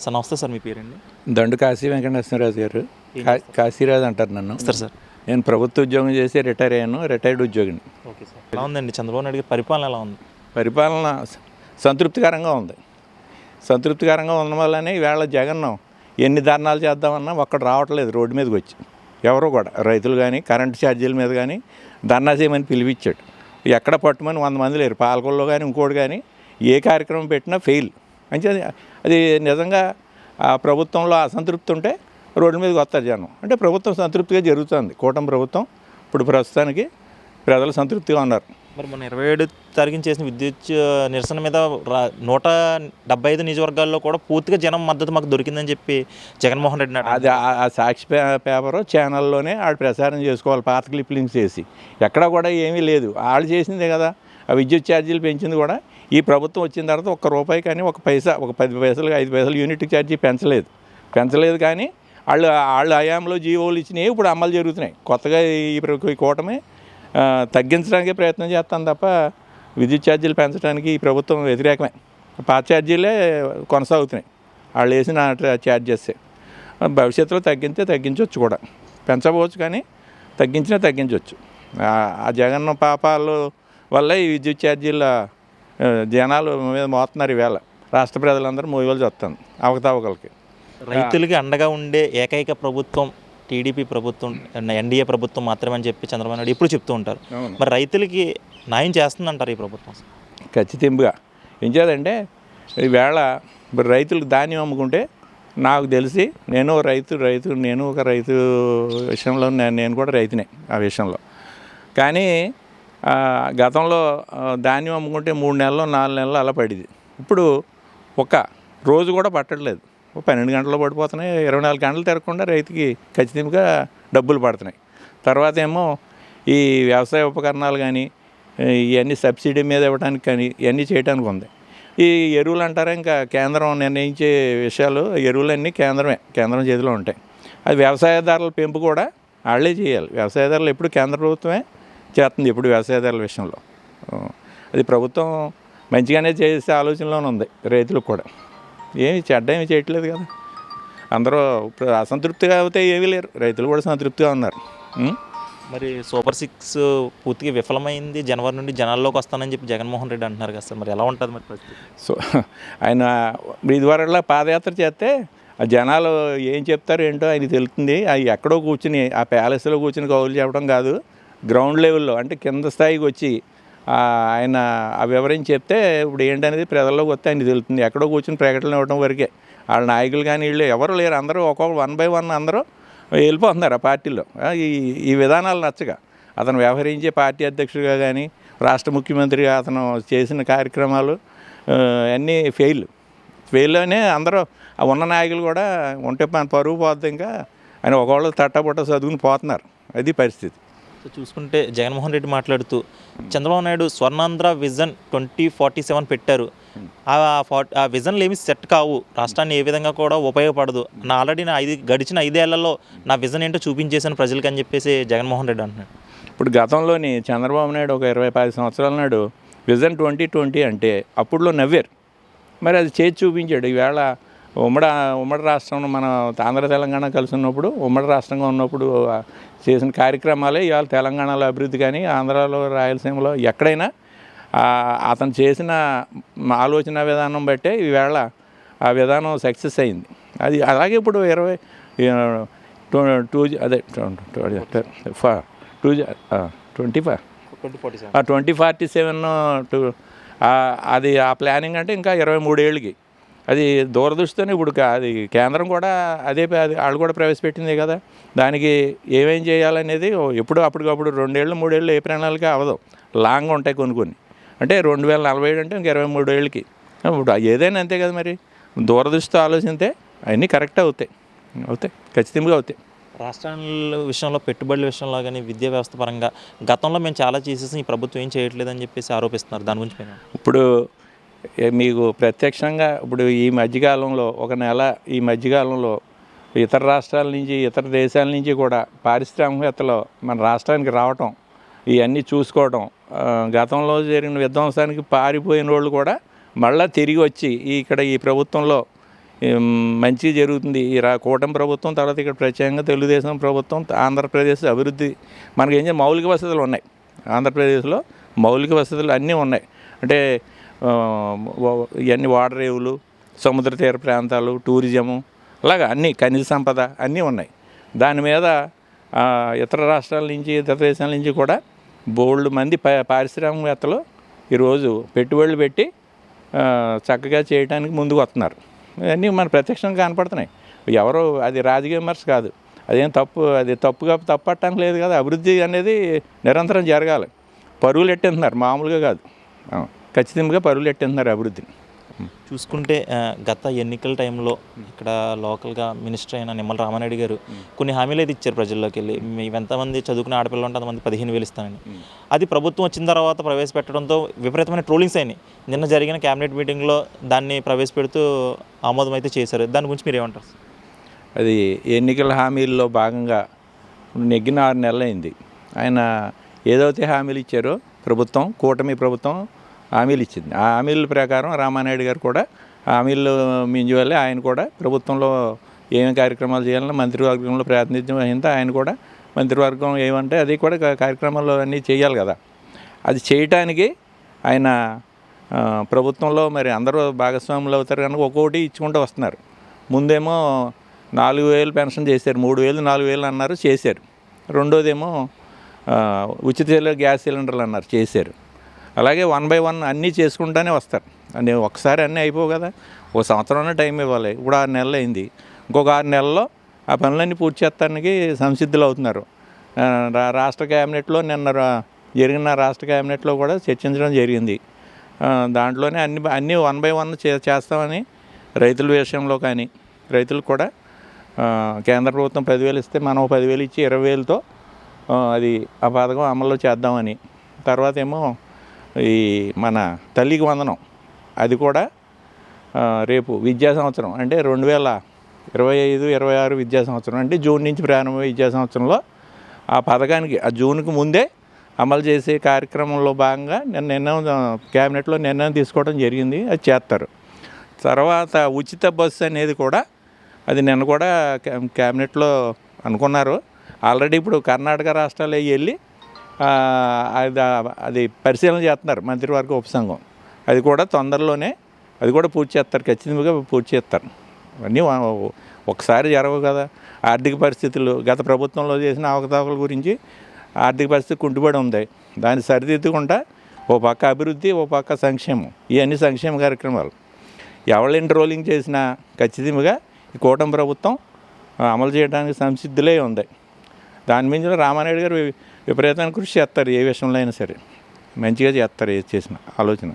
Sir నమస్తే sir మీ పేరండి? దండు కాశీ వెంకటేశ్వరరాజు గారు. కాశీరాజు అంటారు నన్ను. Sir sir. నేను ప్రభుత్వ ఉద్యోగం చేసి రిటైర్ అయ్యాను. రిటైర్డ్ ఉద్యోగిని. Okay sir. ఎలా ఉందండి? చంద్రబాబు నాయుడు గారి పరిపాలన ఎలా ఉంది? పరిపాలన సంతృప్తికరంగా ఉంది. సంతృప్తికరంగా ఉండడం వల్లనే ఈవేళ జగన్ ఎన్ని ధర్నాలు చేద్దామన్నా ఒక్కడు రావట్లేదు రోడ్డు మీదకి వచ్చి. ఎవరు కూడా. రైతులు కానీ కరెంటు ఛార్జీల మీద కానీ ధర్నా చేయమని పిలిపించాడు ఎక్కడ పట్టుమని వంద మంది లేరు. పాలకొల్లో కానీ ఇంకోటి కానీ ఏ కార్యక్రమం పెట్టినా ఫెయిల్. అంటే అది నిజంగా ఆ ప్రభుత్వంలో అసంతృప్తి ఉంటే రోడ్డు మీదకి వస్తారు జనం. అంటే ప్రభుత్వం సంతృప్తిగా జరుగుతుంది. కూటమి ప్రభుత్వం ఇప్పుడు ప్రస్తుతానికి ప్రజలు సంతృప్తిగా ఉన్నారు. మరి మొన్న ఇరవై ఏడు తారీఖున చేసిన విద్యుత్ నిరసన మీద రా- నూట డెబ్బై ఐదు నియోజకవర్గాల్లో కూడా పూర్తిగా జనం మద్దతు మాకు దొరికిందని చెప్పి జగన్మోహన్ రెడ్డి నాయుడు అది ఆ- సాక్షి పే పేపరు ఛానల్లోనే ఆడు ప్రసారం చేసుకోవాలి పాత క్లిప్లింగ్స్ చేసి. ఎక్కడ కూడా ఏమీ లేదు. వాళ్ళు చేసిందే కదా. ఆ విద్యుత్ ఛార్జీలు పెంచింది కూడా. ఈ ప్రభుత్వం వచ్చిన తర్వాత ఒక్క రూపాయి కానీ ఒక పైసా ఒక పది పైసలు ఐదు పైసలు యూనిట్ ఛార్జీ పెంచలేదు. పెంచలేదు కానీ వాళ్ళు వాళ్ళు హయాంలో జీవోలు ఇచ్చినవి ఇప్పుడు అమలు జరుగుతున్నాయి. కొత్తగా ఈ ప్ర- కూటమి తగ్గించడానికే ప్రయత్నం చేస్తాను తప్ప విద్యుత్ ఛార్జీలు పెంచడానికి ఈ ప్రభుత్వం వ్యతిరేకమే. పాత ఛార్జీలే కొనసాగుతున్నాయి. వాళ్ళు వేసిన ఛార్జెస్ భవిష్యత్తులో తగ్గితే తగ్గించవచ్చు కూడా. పెంచవచ్చు కానీ తగ్గించినా తగ్గించవచ్చు ఆ- ఆ జగన్ పాపాలు వల్ల ఈ విద్యుత్ ఛార్జీల జనాలు మీద మోస్తున్నారు ఈవేళ. రాష్ట్ర ప్రజలందరూ మోయవలసి వస్తుంది అవకతవకలకి. రైతులకి అండగా ఉండే ఏకైక ప్రభుత్వం టీడీపీ ప్రభుత్వం ఎన్డీఏ ప్రభుత్వం మాత్రమే అని చెప్పి చంద్రబాబు నాయుడు ఎప్పుడు చెప్తూ ఉంటారు. మరి రైతులకి న్యాయం చేస్తుందంటారు ఈ ప్రభుత్వం? ఖచ్చితంగా. ఏం చేయాలంటే ఈవేళ ఇప్పుడు రైతులకు ధాన్యం అమ్ముకుంటే నాకు తెలిసి నేను రైతు రైతు నేను ఒక రైతు విషయంలో నేను కూడా రైతునే ఆ విషయంలో. కానీ గతంలో ధాన్యం అమ్ముకుంటే మూడు నెలలు నాలుగు నెలలు అలా పడేది ఇప్పుడు ఒక రోజు కూడా పట్టట్లేదు. పన్నెండు గంటలు పడిపోతున్నాయి ఇరవై నాలుగు గంటలు తిరగకుండా రైతుకి ఖచ్చితంగా డబ్బులు పడుతున్నాయి. తర్వాత ఏమో ఈ వ్యవసాయ ఉపకరణాలు కానీ ఇవన్నీ సబ్సిడీ మీద ఇవ్వడానికి కానీ ఇవన్నీ చేయడానికి ఉంది. ఈ ఎరువులు అంటారా ఇంకా కేంద్రం నిర్ణయించే విషయాలు ఎరువులన్నీ కేంద్రమే కేంద్రం చేతిలో ఉంటాయి. అది వ్యవసాయదారుల పెంపు కూడా వాళ్ళే చేయాలి. వ్యవసాయదారులు ఎప్పుడు కేంద్ర ప్రభుత్వమే చేస్తుంది ఇప్పుడు వ్యవసాయదారుల విషయంలో. అది ప్రభుత్వం మంచిగానే చేసే ఆలోచనలోనే ఉంది రైతులకు కూడా. ఏమి చెడ్డ ఏమి చేయట్లేదు కదా. అందరూ ఇప్పుడు అసంతృప్తిగా అయితే ఏమీ లేరు. రైతులు కూడా సంతృప్తిగా ఉన్నారు? మరి సూపర్ సిక్స్ పూర్తిగా విఫలమైంది. జనవరి నుండి జనాల్లోకి వస్తానని చెప్పి జగన్మోహన్ రెడ్డి అంటున్నారు కదా సార్. మరి ఎలా ఉంటుంది మరి సో ఆయన ఇదివరలా పాదయాత్ర చేస్తే ఆ జనాలు ఏం చెప్తారు ఏంటో ఆయన తెలుస్తుంది. అవి ఎక్కడో కూర్చుని ఆ ప్యాలెస్లో కూర్చుని కౌలు చెప్పడం కాదు. గ్రౌండ్ లెవెల్లో అంటే కింద స్థాయికి వచ్చి ఆయన ఆ వివరించి చెప్తే ఇప్పుడు ఏంటనేది ప్రజల్లోకి వస్తే ఆయన తెలుస్తుంది ఎక్కడో కూర్చుని ప్రకటనలు ఇవ్వడం వరకే. వాళ్ళ నాయకులు కానీ వీళ్ళు ఎవరు లేరు. అందరూ ఒక్కొక్క వన్ బై వన్ అందరూ వెళ్ళిపోతున్నారు ఆ పార్టీలో. ఈ ఈ విధానాలు నచ్చగా అతను వ్యవహరించే పార్టీ అధ్యక్షుడిగా కానీ రాష్ట్ర ముఖ్యమంత్రిగా అతను చేసిన కార్యక్రమాలు అన్నీ ఫెయిల్ ఫెయిల్లోనే అందరూ ఆ ఉన్న నాయకులు కూడా ఉంటే మన పరువు పోద్ది ఇంకా. ఆయన ఒకళ్ళు తట్టబుట్ట చదువుకుని పోతున్నారు. అది పరిస్థితి. చూసుకుంటే జగన్మోహన్ రెడ్డి మాట్లాడుతూ Chandrababu Naidu Swarnandhra vision twenty forty seven పెట్టారు. ఆ ఫార్టీ ఆ విజన్లు ఏమి సెట్ కావు. రాష్ట్రాన్ని ఏ విధంగా కూడా ఉపయోగపడదు. నా ఆల్రెడీ నా ఐదు గడిచిన ఐదేళ్ళలో నా విజన్ ఏంటో చూపించేశాను ప్రజలకు అని చెప్పేసి జగన్మోహన్ రెడ్డి అంటున్నాడు. ఇప్పుడు గతంలోని చంద్రబాబు నాయుడు ఒక ఇరవై పది సంవత్సరాల నాడు విజన్ ట్వంటీ ట్వంటీ అంటే అప్పుడులో నవ్వారు. మరి అది చేసి చూపించాడు. ఈవేళ ఉమ్మడి ఉమ్మడి రాష్ట్రంలో మన ఆంధ్ర తెలంగాణ కలిసి ఉన్నప్పుడు ఉమ్మడి రాష్ట్రంగా ఉన్నప్పుడు చేసిన కార్యక్రమాలే ఇవాళ తెలంగాణలో అభివృద్ధి కానీ ఆంధ్రాలో రాయలసీమలో ఎక్కడైనా అతను చేసిన ఆలోచన విధానం బట్టే ఈవేళ ఆ విధానం సక్సెస్ అయింది. అది అలాగే ఇప్పుడు ఇరవై టూ టూ అదే two twenty five twenty forty seven. Two అది ఆ ప్లానింగ్ అంటే ఇంకా ఇరవై మూడేళ్ళకి. అది దూరదృష్టితోనే ఇప్పుడు అది కేంద్రం కూడా అదే వాళ్ళు కూడా ప్రవేశపెట్టింది కదా. దానికి ఏమేం చేయాలనేది ఎప్పుడు అప్పటికప్పుడు రెండేళ్ళు మూడేళ్ళు ఏ ప్రణాళిక అవ్వదు లాంగ్ ఉంటాయి కొన్ని కొన్ని. అంటే రెండు వేల నలభై ఏడు అంటే ఇంక ఇరవై మూడు ఏళ్ళకి ఇప్పుడు ఏదైనా అంతే కదా మరి. దూరదృష్టితో ఆలోచిస్తే అవన్నీ కరెక్ట్ అవుతాయి. అవుతాయి. ఖచ్చితంగా అవుతాయి. రాష్ట్రాల విషయంలో పెట్టుబడుల విషయంలో కానీ విద్యా వ్యవస్థ పరంగా గతంలో మేము చాలా చేసేసి ఈ ప్రభుత్వం ఏం చేయట్లేదని చెప్పేసి ఆరోపిస్తున్నారు. దాని గురించి ఇప్పుడు మీకు ప్రత్యక్షంగా ఇప్పుడు ఈ మధ్యకాలంలో ఒక నెల ఈ మధ్యకాలంలో ఇతర రాష్ట్రాల నుంచి ఇతర దేశాల నుంచి కూడా పారిశ్రామికవేత్తలు మన రాష్ట్రానికి రావటం ఇవన్నీ చూసుకోవటం గతంలో జరిగిన విధ్వంసానికి పారిపోయిన వాళ్ళు కూడా మళ్ళీ తిరిగి వచ్చి ఇక్కడ ఈ ప్రభుత్వంలో మంచి జరుగుతుంది. ఈ రా కూటమి ప్రభుత్వం తర్వాత ఇక్కడ ప్రత్యేకంగా తెలుగుదేశం ప్రభుత్వం ఆంధ్రప్రదేశ్ అభివృద్ధి మనకి ఏం చేయాలి? మౌలిక వసతులు ఉన్నాయి. ఆంధ్రప్రదేశ్లో మౌలిక వసతులు అన్నీ ఉన్నాయి. అంటే ఇవన్నీ వాడరేవులు సముద్ర తీర ప్రాంతాలు టూరిజము అలాగా అన్నీ ఖనిజ సంపద అన్నీ ఉన్నాయి. దాని మీద ఇతర రాష్ట్రాల నుంచి ఇతర దేశాల నుంచి కూడా బోల్డ్ మంది పారిశ్రామికవేత్తలు ఈరోజు పెట్టుబడులు పెట్టి చక్కగా చేయడానికి ముందుకు వస్తున్నారు. ఇవన్నీ మన ప్రత్యక్షంగా కనపడుతున్నాయి. ఎవరో అది రాజకీయ విమర్శ కాదు. అదేం తప్పు అది తప్పుగా తప్పట్టడానికి లేదు కదా. అభివృద్ధి అనేది నిరంతరం జరగాలి. పరుగులు ఎట్టేస్తున్నారు. మామూలుగా కాదు. ఖచ్చితంగా పరుగులు ఎట్టేస్తున్నారు అభివృద్ధిని చూసుకుంటే గత ఎన్నికల టైంలో ఇక్కడ లోకల్గా మినిస్టర్ అయిన నిమ్మల రామారెడ్డి గారు కొన్ని హామీలు అయితే ఇచ్చారు ప్రజల్లోకి వెళ్ళి ఎంతమంది చదువుకునే ఆడపిల్లలు ఉంటే అంతమంది పదిహేను వేలు ఇస్తానని. అది ప్రభుత్వం వచ్చిన తర్వాత ప్రవేశపెట్టడంతో విపరీతమైన ట్రోలింగ్స్ అయినాయి. నిన్న జరిగిన క్యాబినెట్ మీటింగ్లో దాన్ని ప్రవేశపెడుతూ ఆమోదం అయితే చేశారు. దాని గురించి మీరు ఏమంటారు? అది ఎన్నికల హామీల్లో భాగంగా నెగ్గిన ఆరు నెలలు అయింది ఆయన ఏదైతే హామీలు ఇచ్చారో ప్రభుత్వం కూటమి ప్రభుత్వం హామీలు ఇచ్చింది. ఆ హామీల ప్రకారం రామానాయుడు గారు కూడా హామీలు మించి వల్లే ఆయన కూడా ప్రభుత్వంలో ఏమేమి కార్యక్రమాలు చేయాలన్నా మంత్రివర్గంలో ప్రాతినిధ్యం వహింత ఆయన కూడా మంత్రివర్గం ఏమంటే అది కూడా కార్యక్రమాలు అన్నీ చేయాలి కదా. అది చేయటానికి ఆయన ప్రభుత్వంలో మరి అందరూ భాగస్వాములు అవుతారు కనుక ఒక్కొక్కటి ఇచ్చుకుంటూ వస్తున్నారు. ముందేమో నాలుగు వేలు పెన్షన్ చేశారు మూడు వేలు నాలుగు వేలు అన్నారు చేశారు. రెండోదేమో ఉచిత గ్యాస్ సిలిండర్లు అన్నారు చేశారు. అలాగే వన్ బై వన్ అన్నీ చేసుకుంటానే వస్తారు. నేను ఒకసారి అన్నీ అయిపోవు కదా. ఒక సంవత్సరంలో టైం ఇవ్వాలి. ఇప్పుడు ఆరు నెలలు అయింది. ఇంకొక ఆరు నెలల్లో ఆ పనులన్నీ పూర్తి చేస్తానికి సంసిద్ధులు అవుతున్నారు. రా- రాష్ట్ర క్యాబినెట్లో నిన్న జరిగిన రాష్ట్ర క్యాబినెట్లో కూడా చర్చించడం జరిగింది. దాంట్లోనే అన్ని అన్నీ వన్ బై వన్ చే చేస్తామని రైతుల విషయంలో కానీ రైతులకు కూడా కేంద్ర ప్రభుత్వం పదివేలు ఇస్తే మనం పదివేలు ఇచ్చి ఇరవై వేలతో అది ఆ పథకం అమల్లో చేద్దామని. తర్వాత ఏమో ఈ మన తల్లికి వందనం. అది కూడా రేపు విద్యా సంవత్సరం. అంటే రెండు వేల ఇరవై ఐదు ఇరవై ఆరు విద్యా సంవత్సరం. అంటే జూన్ నుంచి ప్రారంభమయ్యే విద్యా సంవత్సరంలో ఆ పథకానికి ఆ జూన్కి ముందే అమలు చేసే కార్యక్రమంలో భాగంగా నేను నిర్ణయం క్యాబినెట్లో నిర్ణయం తీసుకోవడం జరిగింది. అది చేస్తారు. తర్వాత ఉచిత బస్సు అనేది కూడా అది నిన్న కూడా క్యా- క్యాబినెట్లో అనుకున్నారు. ఆల్రెడీ ఇప్పుడు కర్ణాటక రాష్ట్రాలు వెళ్ళి అది అది పరిశీలన చేస్తున్నారు మంత్రివర్గ ఉపసంఘం. అది కూడా తొందరలోనే అది కూడా పూర్తి చేస్తారు ఖచ్చితంగా పూర్తి చేస్తారు. అన్నీ ఒకసారి జరగవు కదా. ఆర్థిక పరిస్థితులు గత ప్రభుత్వంలో చేసిన అవకతవకల గురించి ఆర్థిక పరిస్థితి కుంటుబడి ఉంది. దాన్ని సరిదిద్దుకుంటా ఓ పక్క అభివృద్ధి ఓ పక్క సంక్షేమం. ఇవన్నీ సంక్షేమ కార్యక్రమాలు. ఎవరు ట్రోలింగ్ చేసినా ఖచ్చితంగా ఈ కూటమి ప్రభుత్వం అమలు చేయడానికి సంసిద్ధులే ఉంది. దాని మీద రామానాయుడు గారు విపరీతమైన కృషి చేస్తారు ఏ విషయంలో అయినా సరే. మంచిగా చేస్తారు ఏది చేసిన ఆలోచన.